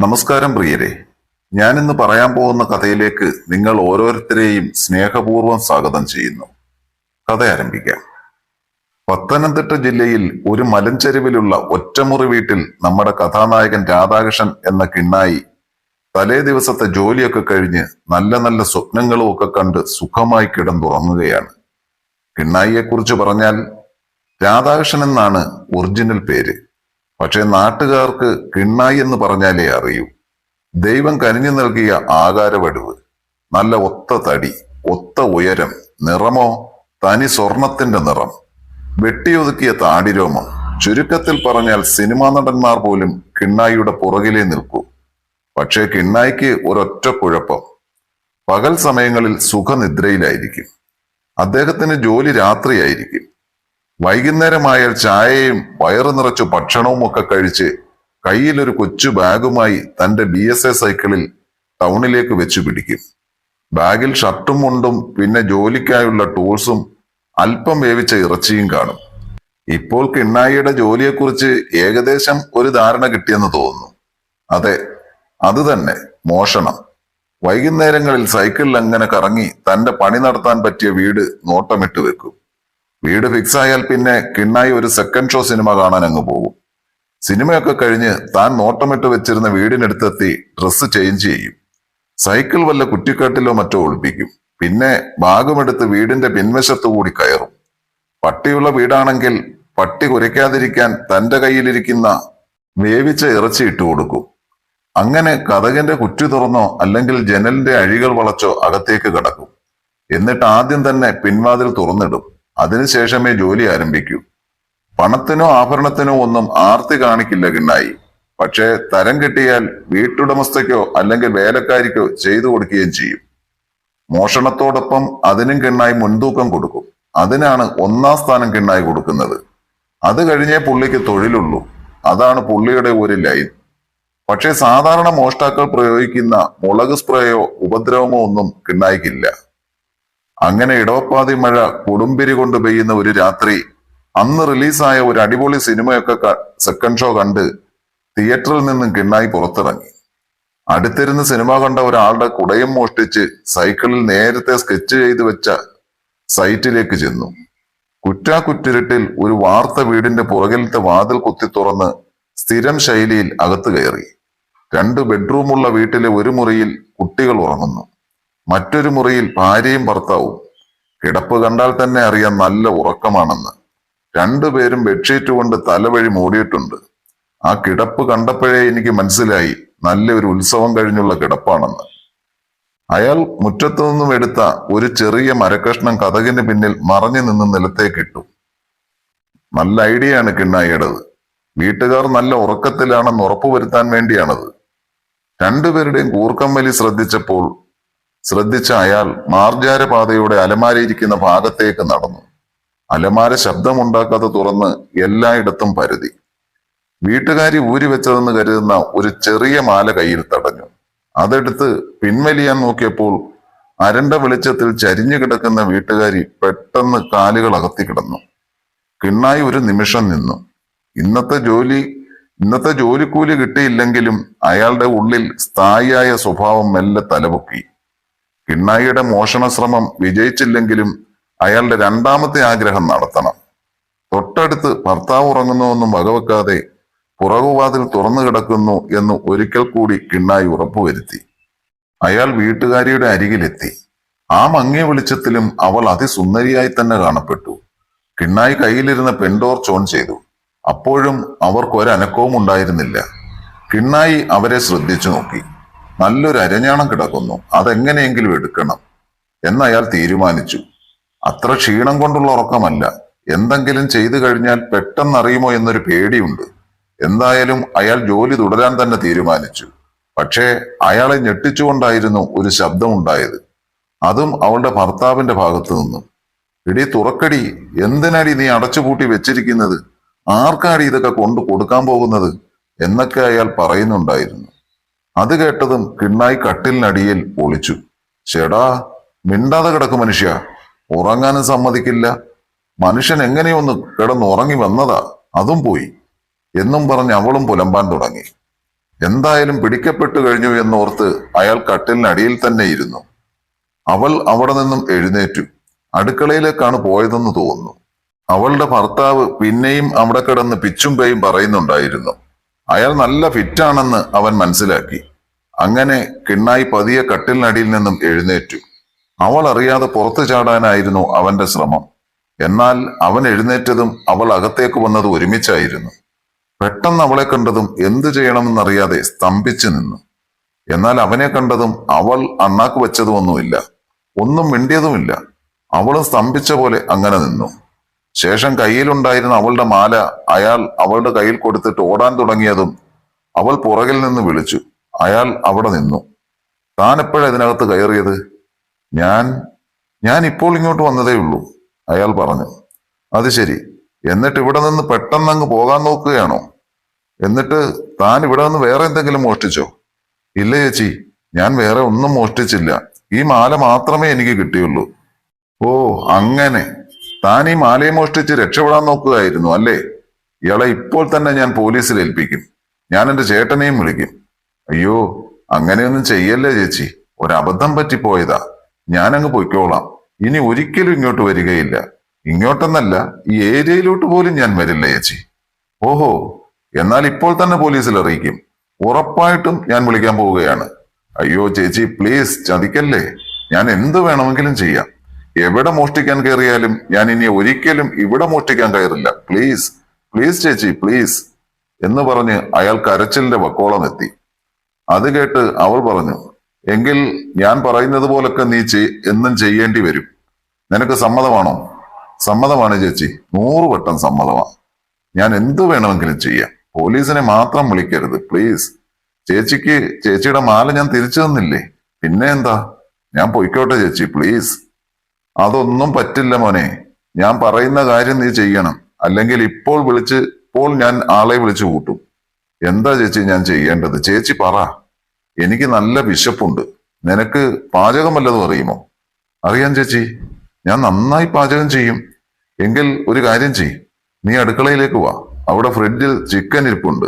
നമസ്കാരം പ്രിയരെ. ഞാനിന്ന് പറയാൻ പോകുന്ന കഥയിലേക്ക് നിങ്ങൾ ഓരോരുത്തരെയും സ്നേഹപൂർവം സ്വാഗതം ചെയ്യുന്നു. കഥ ആരംഭിക്കാം. പത്തനംതിട്ട ജില്ലയിൽ ഒരു മലഞ്ചെരുവിലുള്ള ഒറ്റമുറി വീട്ടിൽ നമ്മുടെ കഥാനായകൻ രാധാകൃഷ്ണൻ എന്ന കിണ്ണായി തലേ ദിവസത്തെ ജോലിയൊക്കെ കഴിഞ്ഞ് നല്ല നല്ല സ്വപ്നങ്ങളും ഒക്കെ കണ്ട് സുഖമായി കിടന്നുറങ്ങുകയാണ്. കിണ്ണായിയെ കുറിച്ച് പറഞ്ഞാൽ രാധാകൃഷ്ണൻ എന്നാണ് ഒറിജിനൽ പേര്. പക്ഷെ നാട്ടുകാർക്ക് കിണ്ണായി എന്ന് പറഞ്ഞാലേ അറിയൂ. ദൈവം കനിഞ്ഞു നൽകിയ ആകാരവടിവ് നല്ല ഒത്ത തടി ഒത്ത ഉയരം നിറമോ തനി സ്വർണത്തിന്റെ നിറം. വെട്ടിയൊതുക്കിയ താടിരോമം ചുരുക്കത്തിൽ പറഞ്ഞാൽ സിനിമാ നടന്മാർ പോലും കിണ്ണായിയുടെ പുറകിലേ നിൽക്കൂ. പക്ഷേ കിണ്ണായിക്ക് ഒരൊറ്റ കുഴപ്പം പകൽ സമയങ്ങളിൽ സുഖനിദ്രയിലായിരിക്കും. അദ്ദേഹത്തിന് ജോലി രാത്രിയായിരിക്കും. വൈകുന്നേരമായാൽ ചായയും വയറു നിറച്ചു ഭക്ഷണവും ഒക്കെ കഴിച്ച് കയ്യിലൊരു കൊച്ചു ബാഗുമായി തന്റെ ബി എസ് എ സൈക്കിളിൽ ടൗണിലേക്ക് വെച്ചു പിടിക്കും. ബാഗിൽ ഷർട്ടും മുണ്ടും പിന്നെ ജോലിക്കായുള്ള ടൂൾസും അല്പം വേവിച്ച ഇറച്ചിയും കാണും. ഇപ്പോൾ കിണ്ണായിയുടെ ജോലിയെക്കുറിച്ച് ഏകദേശം ഒരു ധാരണ കിട്ടിയെന്ന് തോന്നുന്നു. അതെ അത് തന്നെ മോഷണം. വൈകുന്നേരങ്ങളിൽ സൈക്കിളിൽ അങ്ങനെ കറങ്ങി തന്റെ പണി നടത്താൻ പറ്റിയ വീട് നോട്ടമിട്ട് വെക്കും. വീട് ഫിക്സ് ആയാൽ പിന്നെ കിണ്ണായി ഒരു സെക്കൻഡ് ഷോ സിനിമ കാണാൻ അങ്ങ് പോകും. സിനിമയൊക്കെ കഴിഞ്ഞ് താൻ നോട്ടമിട്ട് വെച്ചിരുന്ന വീടിനടുത്തെത്തി ഡ്രസ്സ് ചേഞ്ച് ചെയ്യും. സൈക്കിൾ വല്ല കുറ്റിക്കാട്ടിലോ മറ്റോ ഒളിപ്പിക്കും. പിന്നെ ഭാഗമെടുത്ത് വീടിന്റെ പിൻവശത്തു കൂടി കയറും. പട്ടിയുള്ള വീടാണെങ്കിൽ പട്ടി കുരയ്ക്കാതിരിക്കാൻ തന്റെ കയ്യിലിരിക്കുന്ന വേവിച്ച ഇറച്ചി ഇട്ടു കൊടുക്കും. അങ്ങനെ കഥകിന്റെ കുറ്റി തുറന്നോ അല്ലെങ്കിൽ ജനലിന്റെ അഴികൾ വളച്ചോ അകത്തേക്ക് കടക്കും. എന്നിട്ട് ആദ്യം തന്നെ പിൻവാതിൽ തുറന്നിടും. അതിനുശേഷമേ ജോലി ആരംഭിക്കൂ. പണത്തിനോ ആഭരണത്തിനോ ഒന്നും ആർത്തി കാണിക്കില്ല കിണ്ണായി. പക്ഷേ തരം കിട്ടിയാൽ വീട്ടുടമസ്ഥയ്ക്കോ അല്ലെങ്കിൽ വേലക്കാരിക്കോ ചെയ്തു കൊടുക്കുകയും ചെയ്യും. മോഷണത്തോടൊപ്പം അതിനും കിണ്ണായി മുൻതൂക്കം കൊടുക്കും. അതിനാണ് ഒന്നാം സ്ഥാനം കിണ്ണായി കൊടുക്കുന്നത്. അത് കഴിഞ്ഞേ പുള്ളിക്ക് തൊഴിലുള്ളൂ. അതാണ് പുള്ളിയുടെ ഒരു ലൈൻ. പക്ഷേ സാധാരണ മോഷ്ടാക്കൾ പ്രയോഗിക്കുന്ന മുളക് സ്പ്രേയോ ഉപദ്രവമോ ഒന്നും കിണ്ണായിക്കില്ല. അങ്ങനെ ഇടവപ്പാതി മഴ കൊടുമ്പിരി കൊണ്ട് പെയ്യുന്ന ഒരു രാത്രി അന്ന് റിലീസായ ഒരു അടിപൊളി സിനിമയൊക്കെ സെക്കൻഡ് ഷോ കണ്ട് തിയേറ്ററിൽ നിന്നും കിണ്ണായി പുറത്തിറങ്ങി. അടുത്തിരുന്ന് സിനിമ കണ്ട ഒരാളുടെ കുടയും മോഷ്ടിച്ച് സൈക്കിളിൽ നേരത്തെ സ്കെച്ച് ചെയ്തു വെച്ച സൈറ്റിലേക്ക് ചെന്നു. കുറ്റാക്കുറ്റിരുട്ടിൽ ഒരു വാർത്ത വീടിന്റെ പുറകിലത്തെ വാതിൽ കുത്തി തുറന്ന് സ്ഥിരം ശൈലിയിൽ അകത്ത് കയറി. രണ്ട് ബെഡ്റൂമുള്ള വീട്ടിലെ ഒരു മുറിയിൽ കുട്ടികൾ ഉറങ്ങുന്നു. മറ്റൊരു മുറിയിൽ ഭാര്യയും ഭർത്താവും. കിടപ്പ് കണ്ടാൽ തന്നെ അറിയാൻ നല്ല ഉറക്കമാണെന്ന്. രണ്ടുപേരും ബെഡ്ഷീറ്റ് കൊണ്ട് തലവഴി മൂടിയിട്ടുണ്ട്. ആ കിടപ്പ് കണ്ടപ്പോഴേ എനിക്ക് മനസ്സിലായി നല്ലൊരു ഉത്സവം കഴിഞ്ഞുള്ള കിടപ്പാണെന്ന്. അയാൾ മുറ്റത്തു നിന്നും എടുത്ത ഒരു ചെറിയ മരക്കഷ്ണം കഥകിന് പിന്നിൽ മറഞ്ഞു നിന്ന് നിലത്തേക്കിട്ടു നല്ല ഐഡിയ ആണ് കിണ്ണായിയുടേത്. വീട്ടുകാർ നല്ല ഉറക്കത്തിലാണെന്ന് ഉറപ്പുവരുത്താൻ വേണ്ടിയാണത്. രണ്ടുപേരുടെയും കൂർക്കം വലി ശ്രദ്ധിച്ചപ്പോൾ ശ്രദ്ധിച്ച അയാൾ മാർജാരപാതയുടെ അലമാരയിരിക്കുന്ന ഭാഗത്തേക്ക് നടന്നു. അലമാര ശബ്ദമുണ്ടാക്കാതെ തുറന്ന് എല്ലായിടത്തും പരതി. വീട്ടുകാരി ഊരിവെച്ചതെന്ന് കരുതുന്ന ഒരു ചെറിയ മാല കയ്യിൽ തടഞ്ഞു. അതെടുത്ത് പിൻവലിയാൻ നോക്കിയപ്പോൾ അരണ്ട വെളിച്ചത്തിൽ ചരിഞ്ഞു കിടക്കുന്ന വീട്ടുകാരി പെട്ടെന്ന് കാലുകൾ അകത്തി കിടന്നു. കിണ്ണായി ഒരു നിമിഷം നിന്നു. ഇന്നത്തെ ജോലി ഇന്നത്തെ ജോലിക്കൂലി കിട്ടിയില്ലെങ്കിലും അയാളുടെ ഉള്ളിൽ സ്ഥായിയായ സ്വഭാവം മെല്ലെ തലപൊക്കി. കിണ്ണായിയുടെ മോഷണ ശ്രമം വിജയിച്ചില്ലെങ്കിലും അയാളുടെ രണ്ടാമത്തെ ആഗ്രഹം നടത്തണം. തൊട്ടടുത്ത് ഭർത്താവ് ഉറങ്ങുന്നുവെന്നും വകവെക്കാതെ പുറകുവാതിൽ തുറന്നു കിടക്കുന്നു എന്ന് ഒരിക്കൽ കൂടി കിണ്ണായി ഉറപ്പുവരുത്തി. അയാൾ വീട്ടുകാരിയുടെ അരികിലെത്തി. ആ മങ്ങിയ വെളിച്ചത്തിലും അവൾ അതിസുന്ദരിയായി തന്നെ കാണപ്പെട്ടു. കിണ്ണായി കയ്യിലിരുന്ന പെൻഡോർച്ച് ഓൺ ചെയ്തു. അപ്പോഴും അവർക്കൊരനക്കവും ഉണ്ടായിരുന്നില്ല കിണ്ണായി അവരെ ശ്രദ്ധിച്ചു നോക്കി. നല്ലൊരു അരഞ്ഞാണം കിടക്കുന്നു. അതെങ്ങനെയെങ്കിലും എടുക്കണം. എന്ന് അയാൾ തീരുമാനിച്ചു. അത്ര ക്ഷീണം കൊണ്ടുള്ള ഉറക്കമല്ല. എന്തെങ്കിലും ചെയ്തു കഴിഞ്ഞാൽ പെട്ടെന്ന് അറിയുമോ എന്നൊരു പേടിയുണ്ട്. എന്തായാലും അയാൾ ജോലി തുടരാൻ തന്നെ തീരുമാനിച്ചു. പക്ഷേ അയാളെ ഞെട്ടിച്ചുകൊണ്ടായിരുന്നു ഒരു ശബ്ദമുണ്ടായത്. അതും അവളുടെ ഭർത്താവിന്റെ ഭാഗത്തു നിന്നും. ഇടി തുറക്കടി എന്തിനാടി നീ അടച്ചുപൂട്ടി വെച്ചിരിക്കുന്നത്? ആർക്കാടി ഇതൊക്കെ കൊണ്ടു കൊടുക്കാൻ പോകുന്നത്? എന്നൊക്കെ അയാൾ പറയുന്നുണ്ടായിരുന്നു. അത് കേട്ടതും കിണ്ണായി കട്ടിലിനടിയിൽ ഒളിച്ചു. ചേടാ മിണ്ടാതെ കിടക്കും മനുഷ്യ. ഉറങ്ങാനും സമ്മതിക്കില്ല. മനുഷ്യൻ എങ്ങനെയൊന്ന് കിടന്നുറങ്ങി വന്നതാ. അതും പോയി. എന്നും പറഞ്ഞ് അവളും പുലമ്പാൻ തുടങ്ങി. എന്തായാലും പിടിക്കപ്പെട്ടു കഴിഞ്ഞു എന്നോർത്ത് അയാൾ കട്ടിലിനടിയിൽ തന്നെ ഇരുന്നു. അവൾ അവിടെ നിന്നും എഴുന്നേറ്റു. അടുക്കളയിലേക്കാണ് പോയതെന്ന് തോന്നുന്നു. അവളുടെ ഭർത്താവ് പിന്നെയും അവിടെ കിടന്ന് പിച്ചും പേയും പറയുന്നുണ്ടായിരുന്നു. അയാൾ നല്ല ഫിറ്റാണെന്ന് അവൻ മനസ്സിലാക്കി. അങ്ങനെ കിണ്ണായി പതിയെ കട്ടിലിനടിയിൽ നിന്നും എഴുന്നേറ്റു. അവൾ അറിയാതെ പുറത്തു ചാടാനായിരുന്നു അവന്റെ ശ്രമം. എന്നാൽ അവൻ എഴുന്നേറ്റതും അവൾ അകത്തേക്ക് വന്നത് ഒരുമിച്ചായിരുന്നു. പെട്ടെന്ന് അവളെ കണ്ടതും എന്തു ചെയ്യണമെന്നറിയാതെ സ്തംഭിച്ചു നിന്നു. എന്നാൽ അവനെ കണ്ടതും അവൾ അണ്ണാക്ക് വെച്ചതുമൊന്നുമില്ല ഒന്നും മിണ്ടിയതുമില്ല. അവളും സ്തംഭിച്ച പോലെ അങ്ങനെ നിന്നു. ശേഷം കയ്യിലുണ്ടായിരുന്ന അവളുടെ മാല അയാൾ അവളുടെ കയ്യിൽ കൊടുത്തിട്ട് ഓടാൻ തുടങ്ങിയതും അവൾ പുറകിൽ നിന്ന് വിളിച്ചു. അയാൾ അവിടെ നിന്നു. താൻ ഇതിനകത്ത് കയറിയത്? ഞാൻ ഞാൻ ഇപ്പോൾ ഇങ്ങോട്ട് വന്നതേ ഉള്ളൂ അയാൾ പറഞ്ഞു. അത് ശരി. എന്നിട്ട് ഇവിടെ നിന്ന് പെട്ടെന്ന് അങ്ങ് പോകാൻ നോക്കുകയാണോ? എന്നിട്ട് താൻ ഇവിടെ നിന്ന് വേറെ എന്തെങ്കിലും മോഷ്ടിച്ചോ? ഇല്ല ചേച്ചി ഞാൻ വേറെ ഒന്നും മോഷ്ടിച്ചില്ല. ഈ മാല മാത്രമേ എനിക്ക് കിട്ടിയുള്ളൂ. ഓ അങ്ങനെ. താൻ ഈ മാലയെ മോഷ്ടിച്ച് രക്ഷപ്പെടാൻ നോക്കുകയായിരുന്നു അല്ലേ? ഇയാളെ ഇപ്പോൾ തന്നെ ഞാൻ പോലീസിൽ ഏൽപ്പിക്കും. ഞാൻ എന്റെ ചേട്ടനെയും വിളിക്കും. അയ്യോ അങ്ങനെയൊന്നും ചെയ്യല്ലേ ചേച്ചി? ഒരബദ്ധം പറ്റിപ്പോയതാ. ഞാനങ്ങ് പൊയ്ക്കോളാം. ഇനി ഒരിക്കലും ഇങ്ങോട്ട് വരികയില്ല. ഇങ്ങോട്ടെന്നല്ല ഈ ഏരിയയിലോട്ട് പോലും ഞാൻ വരില്ല ചേച്ചി. ഓഹോ എന്നാൽ ഇപ്പോൾ തന്നെ പോലീസിൽ അറിയിക്കും. ഉറപ്പായിട്ടും ഞാൻ വിളിക്കാൻ പോവുകയാണ്. അയ്യോ ചേച്ചി പ്ലീസ് ചതിക്കല്ലേ? ഞാൻ എന്ത് വേണമെങ്കിലും ചെയ്യാം. എവിടെ മോഷ്ടിക്കാൻ കയറിയാലും ഞാൻ ഇനി ഒരിക്കലും ഇവിടെ മോഷ്ടിക്കാൻ കയറില്ല. പ്ലീസ് പ്ലീസ് ചേച്ചി പ്ലീസ് എന്ന് പറഞ്ഞ് അയാൾ കരച്ചിലിന്റെ വക്കോളം എത്തി അത് കേട്ട് അവൾ പറഞ്ഞു എങ്കിൽ ഞാൻ പറയുന്നത് പോലൊക്കെ നീ എന്നും ചെയ്യേണ്ടി വരും. നിനക്ക് സമ്മതമാണോ? സമ്മതമാണ് ചേച്ചി. നൂറ് വട്ടം സമ്മതമാണ് ഞാൻ എന്തു വേണമെങ്കിലും ചെയ്യാം. പോലീസിനെ മാത്രം വിളിക്കരുത് പ്ലീസ്. ചേച്ചിക്ക് ചേച്ചിയുടെ മാല ഞാൻ തിരിച്ചു തന്നില്ലേ? പിന്നെ എന്താ? ഞാൻ പൊയ്ക്കോട്ടെ ചേച്ചി പ്ലീസ്. അതൊന്നും പറ്റില്ല മോനെ. ഞാൻ പറയുന്ന കാര്യം നീ ചെയ്യണം. അല്ലെങ്കിൽ ഇപ്പോൾ വിളിച്ച് ഇപ്പോൾ ഞാൻ ആളെ വിളിച്ചു കൂട്ടും. എന്താ ചേച്ചി ഞാൻ ചെയ്യേണ്ടത്? ചേച്ചി പറ. എനിക്ക് നല്ല വിശപ്പുണ്ട്. നിനക്ക് പാചകം വല്ലതും അറിയുമോ? അറിയാം ചേച്ചി. ഞാൻ നന്നായി പാചകം ചെയ്യും. എങ്കിൽ ഒരു കാര്യം ചെയ് നീ അടുക്കളയിലേക്ക് വാ. അവിടെ ഫ്രിഡ്ജിൽ ചിക്കൻ ഇരിപ്പുണ്ട്.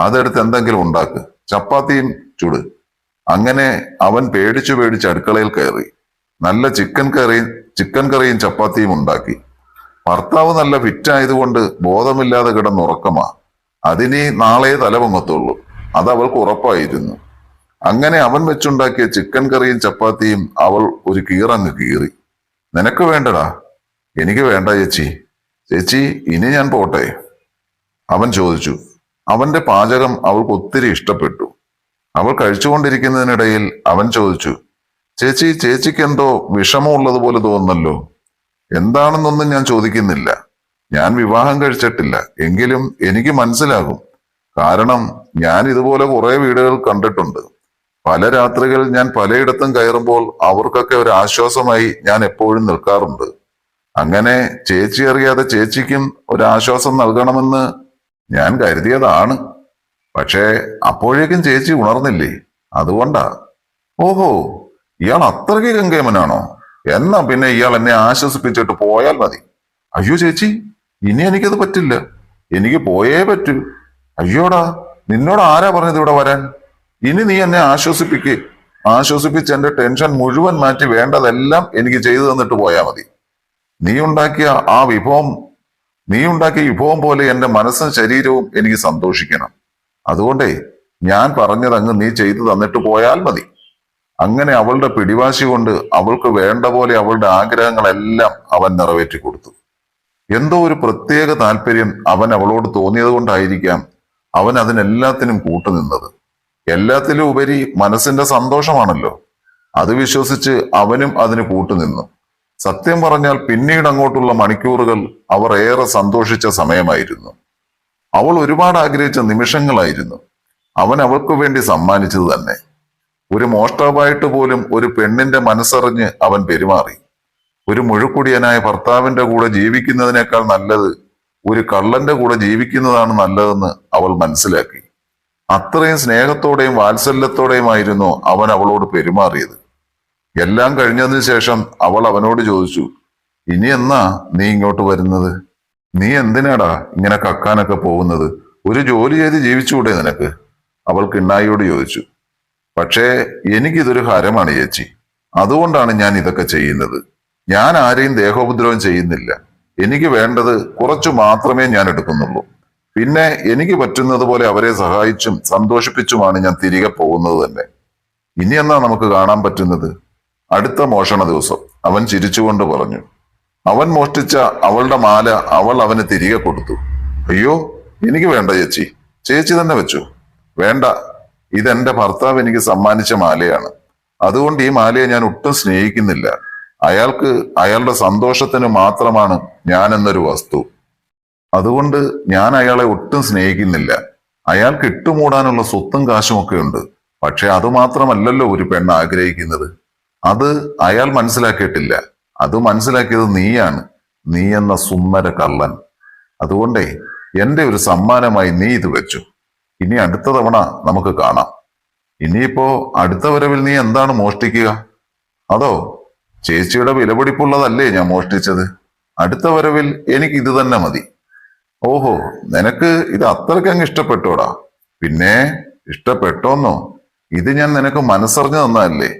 അതെടുത്ത് എന്തെങ്കിലും ഉണ്ടാക്ക്. ചപ്പാത്തിയും ചുട്. അങ്ങനെ അവൻ പേടിച്ചു പേടിച്ച് അടുക്കളയിൽ കയറി. നല്ല ചിക്കൻ കറിയും ചിക്കൻ കറിയും ചപ്പാത്തിയും ഉണ്ടാക്കി. ഭർത്താവ് നല്ല ഫിറ്റായതുകൊണ്ട് ബോധമില്ലാതെ കിടന്നുറക്കമാ അതിനി നാളെ തലപൊങ്ങത്തുള്ളൂ അത് അവൾക്ക് ഉറപ്പായിരുന്നു. അങ്ങനെ അവൻ വെച്ചുണ്ടാക്കിയ ചിക്കൻ കറിയും ചപ്പാത്തിയും അവൾ ഒരു കീറങ്ങ് കീറി. നിനക്ക് വേണ്ടടാ. എനിക്ക് വേണ്ട ചേച്ചി. ചേച്ചി ഇനി ഞാൻ പോട്ടെ. അവൻ ചോദിച്ചു. അവന്റെ പാചകം അവൾക്ക് ഒത്തിരി ഇഷ്ടപ്പെട്ടു. അവൾ കഴിച്ചുകൊണ്ടിരിക്കുന്നതിനിടയിൽ അവൻ ചോദിച്ചു. ചേച്ചി ചേച്ചിക്ക് എന്തോ വിഷമമുള്ളതുപോലെ തോന്നുന്നല്ലോ. എന്താണെന്നൊന്നും ഞാൻ ചോദിക്കുന്നില്ല. ഞാൻ വിവാഹം കഴിച്ചിട്ടില്ല. എങ്കിലും എനിക്ക് മനസ്സിലാകും. കാരണം ഞാൻ ഇതുപോലെ കുറെ വീടുകൾ കണ്ടിട്ടുണ്ട്. പല രാത്രികൾ ഞാൻ പലയിടത്തും കയറുമ്പോൾ അവർക്കൊക്കെ ഒരു ആശ്വാസമായി ഞാൻ എപ്പോഴും നിൽക്കാറുണ്ട്. അങ്ങനെ ചേച്ചി അറിയാതെ ചേച്ചിക്കും ഒരു ആശ്വാസം നൽകണമെന്ന് ഞാൻ കരുതിയതാണ്. പക്ഷേ അപ്പോഴേക്കും ചേച്ചി ഉണർന്നില്ലേ? അതുകൊണ്ടാ. ഓഹോ ഇയാൾ അത്രയ്ക്ക് ഗംഗേമനാണോ? എന്നാ പിന്നെ ഇയാൾ എന്നെ ആശ്വസിപ്പിച്ചിട്ട് പോയാൽ മതി. അയ്യോ ചേച്ചി ഇനി എനിക്കത് പറ്റില്ല. എനിക്ക് പോയേ പറ്റൂ. അയ്യോടാ നിന്നോട് ആരാ പറഞ്ഞത് ഇവിടെ വരാൻ? ഇനി നീ എന്നെ ആശ്വസിപ്പിക്ക്. ആശ്വസിപ്പിച്ച് എന്റെ ടെൻഷൻ മുഴുവൻ മാറ്റി വേണ്ടതെല്ലാം എനിക്ക് ചെയ്തു തന്നിട്ട് പോയാൽ മതി. നീ ഉണ്ടാക്കിയ ആ വിഭവം നീ ഉണ്ടാക്കിയ വിഭവം പോലെ എന്റെ മനസ്സും ശരീരവും എനിക്ക് സന്തോഷിക്കണം. അതുകൊണ്ടേ ഞാൻ പറഞ്ഞത് അങ്ങ് നീ ചെയ്തു തന്നിട്ട് പോയാൽ മതി. അങ്ങനെ അവളുടെ പിടിവാശി കൊണ്ട് അവൾക്ക് വേണ്ട പോലെ അവളുടെ ആഗ്രഹങ്ങളെല്ലാം അവൻ നിറവേറ്റി കൊടുത്തു എന്തോ ഒരു പ്രത്യേക താല്പര്യം അവൻ അവളോട് തോന്നിയത് കൊണ്ടായിരിക്കാം അവൻ അതിനെല്ലാത്തിനും കൂട്ടുനിന്നത് എല്ലാത്തിലും ഉപരി മനസ്സിന്റെ സന്തോഷമാണല്ലോ. അത് വിശ്വസിച്ച് അവനും അതിന് കൂട്ടുനിന്നു സത്യം പറഞ്ഞാൽ പിന്നീട് അങ്ങോട്ടുള്ള മണിക്കൂറുകൾ അവർ ഏറെ സന്തോഷിച്ച സമയമായിരുന്നു. അവൾ ഒരുപാട് ആഗ്രഹിച്ച നിമിഷങ്ങളായിരുന്നു. അവൻ അവൾക്കു വേണ്ടി സമ്മാനിച്ചത് തന്നെ. ഒരു മോഷ്ടാവായിട്ട് പോലും ഒരു പെണ്ണിന്റെ മനസ്സറിഞ്ഞ് അവൻ പെരുമാറി. ഒരു മുഴുക്കുടിയനായ ഭർത്താവിന്റെ കൂടെ ജീവിക്കുന്നതിനേക്കാൾ നല്ലത് ഒരു കള്ളന്റെ കൂടെ ജീവിക്കുന്നതാണ് നല്ലതെന്ന് അവൾ മനസ്സിലാക്കി. അത്രയും സ്നേഹത്തോടെയും വാത്സല്യത്തോടെയുമായിരുന്നു അവൻ അവളോട് പെരുമാറിയത്. എല്ലാം കഴിഞ്ഞതിന് ശേഷം അവൾ അവനോട് ചോദിച്ചു ഇനി എന്നാ നീ ഇങ്ങോട്ട് വരുന്നത്? നീ എന്തിനാടാ ഇങ്ങനെ കക്കാനൊക്കെ പോകുന്നത്? ഒരു ജോലി ചെയ്ത് ജീവിച്ചുകൂടെ നിനക്ക്? അവൾ കിണ്ണായിയോട് ചോദിച്ചു പക്ഷേ എനിക്കിതൊരു ഹരമാണ് ചേച്ചി. അതുകൊണ്ടാണ് ഞാൻ ഇതൊക്കെ ചെയ്യുന്നത്. ഞാൻ ആരെയും ദേഹോപദ്രവം ചെയ്യുന്നില്ല. എനിക്ക് വേണ്ടത് കുറച്ചു മാത്രമേ ഞാൻ എടുക്കുന്നുള്ളൂ. പിന്നെ എനിക്ക് പറ്റുന്നത് പോലെ അവരെ സഹായിച്ചും സന്തോഷിപ്പിച്ചുമാണ് ഞാൻ തിരികെ പോകുന്നത് തന്നെ. ഇനി എന്നാ നമുക്ക് കാണാൻ പറ്റുന്നത്? അടുത്ത മോഷണ ദിവസം. അവൻ ചിരിച്ചുകൊണ്ട് പറഞ്ഞു. അവൻ മോഷ്ടിച്ച അവളുടെ മാല അവൾ അവന് തിരികെ കൊടുത്തു. അയ്യോ എനിക്ക് വേണ്ട ചേച്ചി. ചേച്ചി തന്നെ വെച്ചു. വേണ്ട. ഇതെന്റെ ഭർത്താവ് എനിക്ക് സമ്മാനിച്ച മാലയാണ്. അതുകൊണ്ട് ഈ മാലയെ ഞാൻ ഒട്ടും സ്നേഹിക്കുന്നില്ല. അയാൾക്ക് അയാളുടെ സന്തോഷത്തിന് മാത്രമാണ് ഞാൻ എന്നൊരു വസ്തു. അതുകൊണ്ട് ഞാൻ അയാളെ ഒട്ടും സ്നേഹിക്കുന്നില്ല. അയാൾക്ക് ഇട്ടുമൂടാനുള്ള സ്വത്തും കാശും ഒക്കെ ഉണ്ട് പക്ഷെ അത് മാത്രമല്ലല്ലോ ഒരു പെണ്ണ് ആഗ്രഹിക്കുന്നത്. അത് അയാൾ മനസ്സിലാക്കിയിട്ടില്ല. അത് മനസ്സിലാക്കിയത് നീയാണ്. നീ എന്ന സുന്ദര കള്ളൻ. അതുകൊണ്ടേ എന്റെ ഒരു സമ്മാനമായി നീ ഇത് വെച്ചു. ഇനി അടുത്ത തവണ നമുക്ക് കാണാം. ഇനിയിപ്പോ അടുത്ത വരവിൽ നീ എന്താണ് മോഷ്ടിക്കുക? അതോ ചേച്ചിയുടെ വിലപിടിപ്പുള്ളതല്ലേ ഞാൻ മോഷ്ടിച്ചത്? അടുത്ത വരവിൽ എനിക്ക് ഇത് തന്നെ മതി. ഓഹോ നിനക്ക് ഇത് അത്രയ്ക്ക് അങ്ങ് ഇഷ്ടപ്പെട്ടോടാ? പിന്നെ ഇഷ്ടപ്പെട്ടോന്നോ? ഇത് ഞാൻ നിനക്ക് മനസ്സറിഞ്ഞു തന്നതല്ലേ.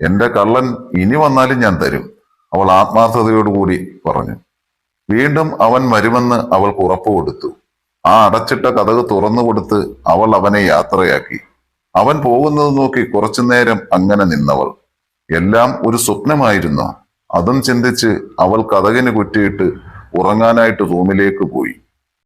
എന്റെ കള്ളൻ ഇനി വന്നാലും ഞാൻ തരും അവൾ ആത്മാർത്ഥതയോടുകൂടി പറഞ്ഞു. വീണ്ടും അവൻ വരുമെന്ന് അവൾക്ക് ഉറപ്പ് കൊടുത്തു. ആ അടച്ചിട്ട കഥക് തുറന്നു കൊടുത്ത് അവൾ അവനെ യാത്രയാക്കി. അവൻ പോകുന്നത് നോക്കി കുറച്ചു നേരം അങ്ങനെ നിന്നവൾ. എല്ലാം ഒരു സ്വപ്നമായിരുന്നോ. അതും ചിന്തിച്ച് അവൾ കഥകിന് കുറ്റിയിട്ട് ഉറങ്ങാനായിട്ട് റൂമിലേക്ക് പോയി.